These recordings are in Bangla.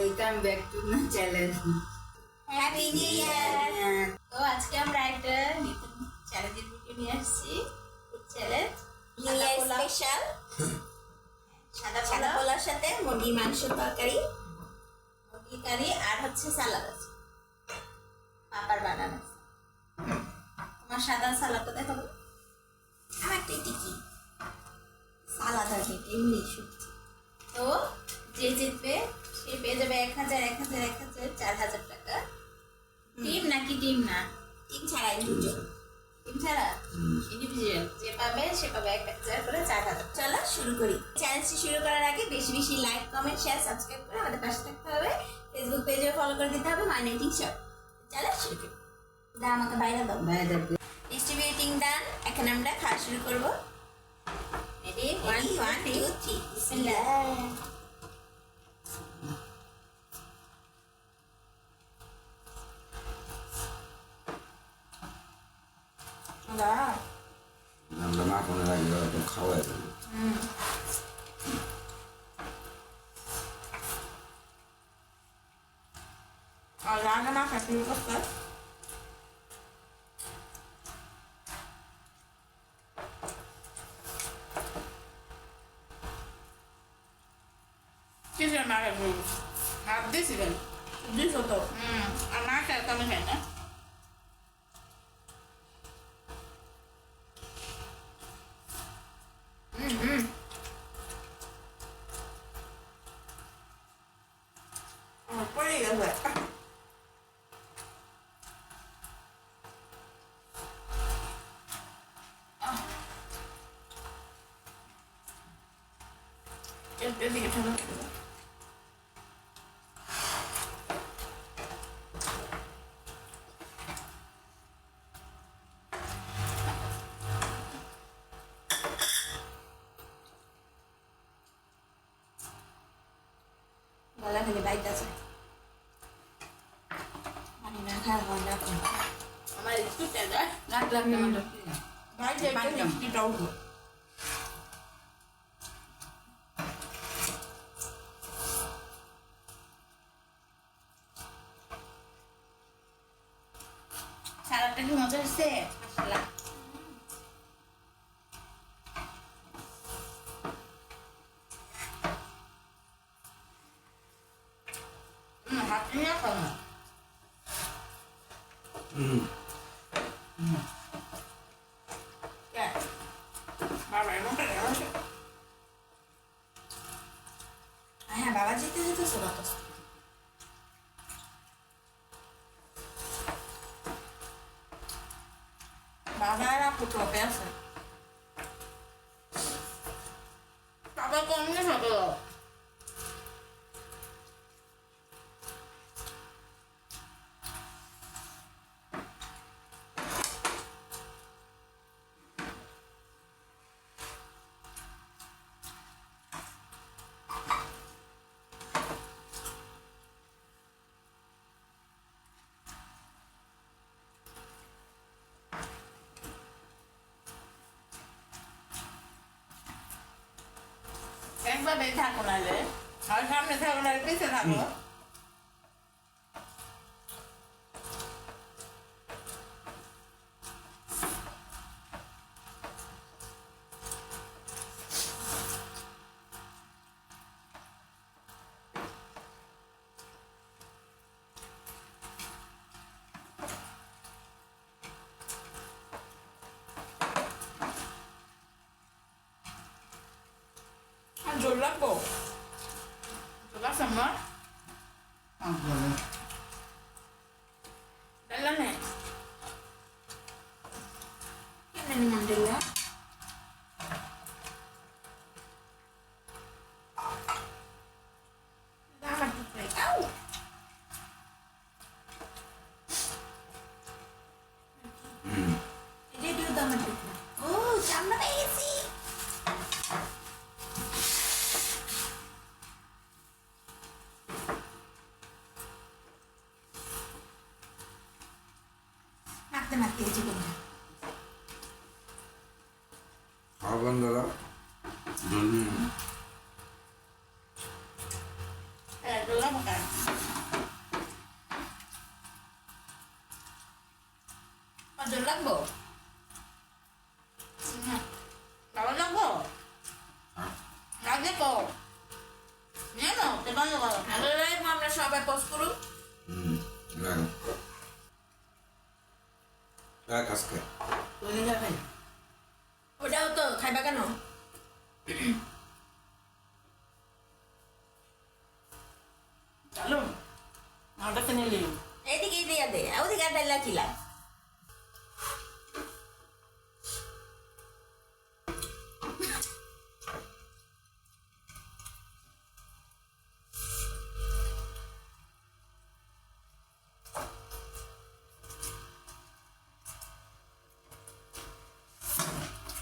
Welcome back to my channel happy new year তো আজকে আমরা একটা নতুন চ্যালেঞ্জের ভিডিও নিয়ে আসছি। চ্যালেঞ্জ নিউ ইয়ার স্পেশাল সাদা সাদা পোলার সাথে মুরগির মাংস তরকারি। মুরগি কারি আর হচ্ছে সালাদ আছে। পাপার বানানো তোমার সাদা সালাদটা দেখাবো আমারটা এটি কি? সালাদ আছে এমনি সবজি। তো যে জিতবে সে পেয়ে যাবে এক হাজার এক হাজার এক হাজার চার হাজার টাকা। টিম নাকি টিম না? তিন ছাড়াই দুজন টিম ছাড়া? ইন্ডিভিজুয়াল। যে পাবে সে পাবে এক হাজার করে চার হাজার। চলো শুরু করি। চ্যানেলটি শুরু করার আগে বেশি বেশি লাইক কমেন্ট শেয়ার সাবস্ক্রাইব করে আমাদের পাশে থাকতে হবে। ফেসবুক পেজে ফলো করে দিতে হবে মাই নেটিং শপ চলো শুরু করি। দা আমাকে বাইরে দাও। বাইরে ডিস্ট্রিবিউটিং ডান এখন আমরা খাওয়া শুরু করব। Ready one one two three বিসমিল্লাহ বাহ আমরা মা কোনো লাগে তো খাওয়াই দেবো আর রান্না মাখা শুরু করতে কিসের মারা ভুল হাত দিয়েছিলেন দুশো তো হুম আর মা খায় কমে খায় না เดี๋ยวบีบให้ลูกมาแล้วคือได้จ้ะสิมันนี่นะค่ะเราได้ก่อนมาเลยตุ๊ดแต่ละนักเล่นกันเลยบ้านเจ๊ก็อยู่ที่เรา একটা মিষ্টিটা উঠল সালাদটা কি মজা হচ্ছে মাশাআল্লাহ হুম হাত নিয়ে খাও না Yeah. propensa? Tava com a minha বাবা আর আপু টপে আছে বাবা কেমনে খাব একভাবে থাকো নাহলে আর সামনে থাকো নাহলে পিছিয়ে থাকো manso blanco. ¿Te vas a? মাখতে মাখতে এই চিকেনটা খাওয়াবেন দাদা কজন লাগবো ভালো লাগবো? হ্যাঁ লাগে তো নিয়ে নাও তো বন্ধ করো ভালো লাগবে আমরা সবাই পোস্ট করুক। চলো আমার কিনে নিলি এইদিকে দিয়ে দে ওদিকে আর ডাইলা খিলা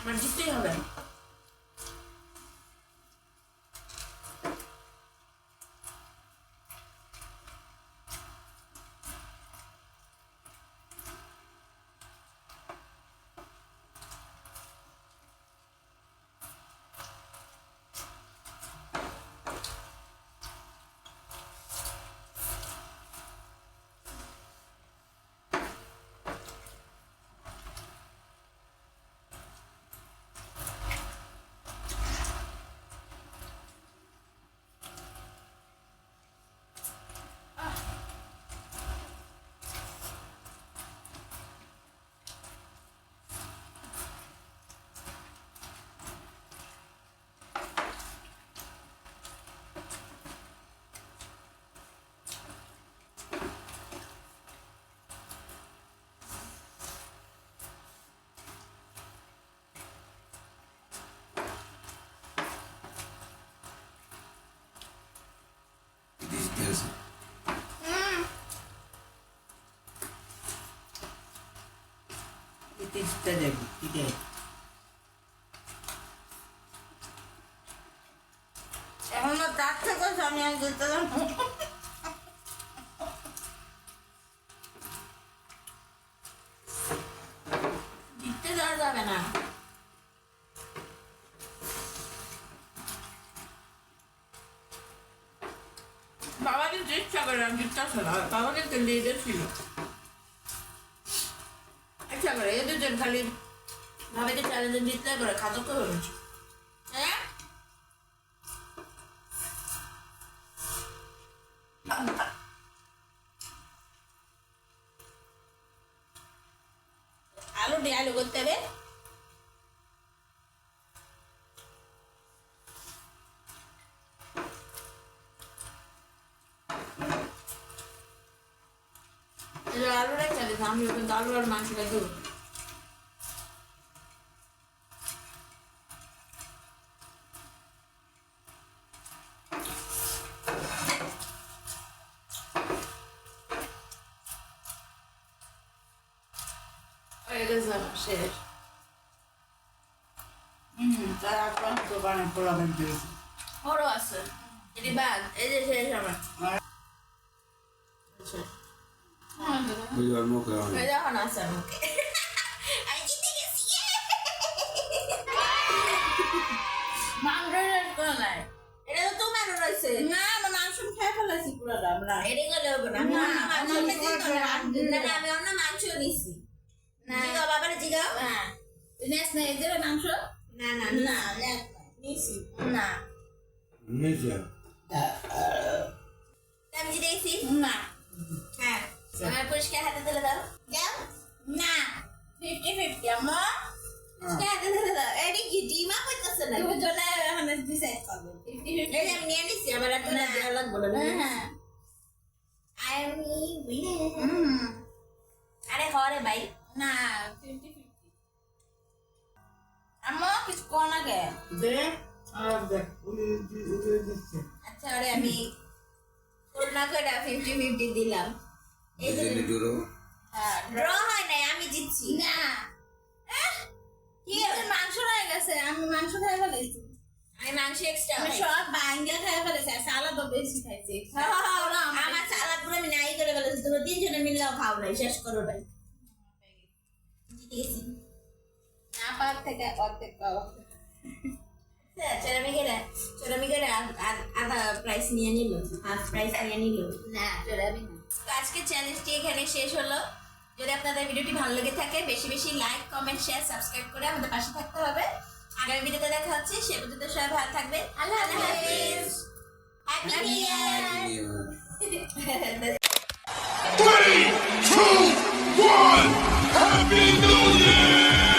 আমার জিততেই হবে তার থেকে আমি দিতে যাব না বাবা কিন্তু ইচ্ছা করে জিততে না বাবা কিন্তু লিডার ছিল ইচ্ছা করে এই দুজন খালি ভাবে চ্যালেঞ্জে জিততে করে খাদক হয়ে হ্যাঁ? আলু দিয়ে আলু করতে হবে। এই আলু রেখে দিতাম আমি কিন্তু আলু আর মাংসটা দেবো। শেষ। হুম তার আপনার দোকানে পোলাবেন পেয়েছি বড় আছে। এটি বাদ এই যে শেষ আমার। আছে আমাকে। মাংস করে নাই। এটা তো তোমার রয়েছে। না আমার মাংস খেয়ে ফেলেছি পুরোটা। আমরা এটি গেলে হবে না। আমি অন্য মাংস নিছি না। নিছি। জিগাও বাবারে জিগাও। হ্যাঁ নেস না এই মাংস না না না নেস নিছি না। নিজে আমি জিতে না। হ্যাঁ। আমার পরিষ্কার হাতে তুলে দাও। না। ফিফটি ফিফটি দাও। না ফিফটি এই যে আমি নিয়ে নিছি আবার আর তুলে দেওয়া লাগবে না হ্যাঁ আমি winner. হুম। আরে হরে ভাই। না ফিফটি ফিফটি আমা কিছু কোন আগে দে আর দেখ উনি উনি দিচ্ছে। আচ্ছা আরে আমি করোনা করে ফিফটি ফিফটি দিলাম। এই যে নিজে হ্যাঁ ড্র হয় নাই আমি জিতছি। না। কি মাংস রয়ে গেছে আমি মাংস খাই ফেলেছি। আমি মাংস এক্সট্রা আমি সব বাঙ্গা খাই ফেলেছি আর সালাদও বেশি খাইছি। আমার সালাদ পুরো আমি নাই করে ফেলেছি তোমরা তিনজনে মিললেও খাও নাই শেষ করো নাই। পার থেকে অর্ধেক স্যার চোরামিকেরা চোরামিকেরা আধা নিয়ে নিল হাফ নিয়ে নিল না চোরাবি না তো শেষ হলো যদি আপনাদের ভিডিওটি ভালো লেগে থাকে বেশি বেশি লাইক কমেন্ট শেয়ার সাবস্ক্রাইব করে আমাদের পাশে থাকতে হবে আগামী ভিডিওতে দেখা হচ্ছে সে পর্যন্ত সবাই ভালো থাকবে আল্লাহ হাফিজ হ্যাপি. Happy New Year!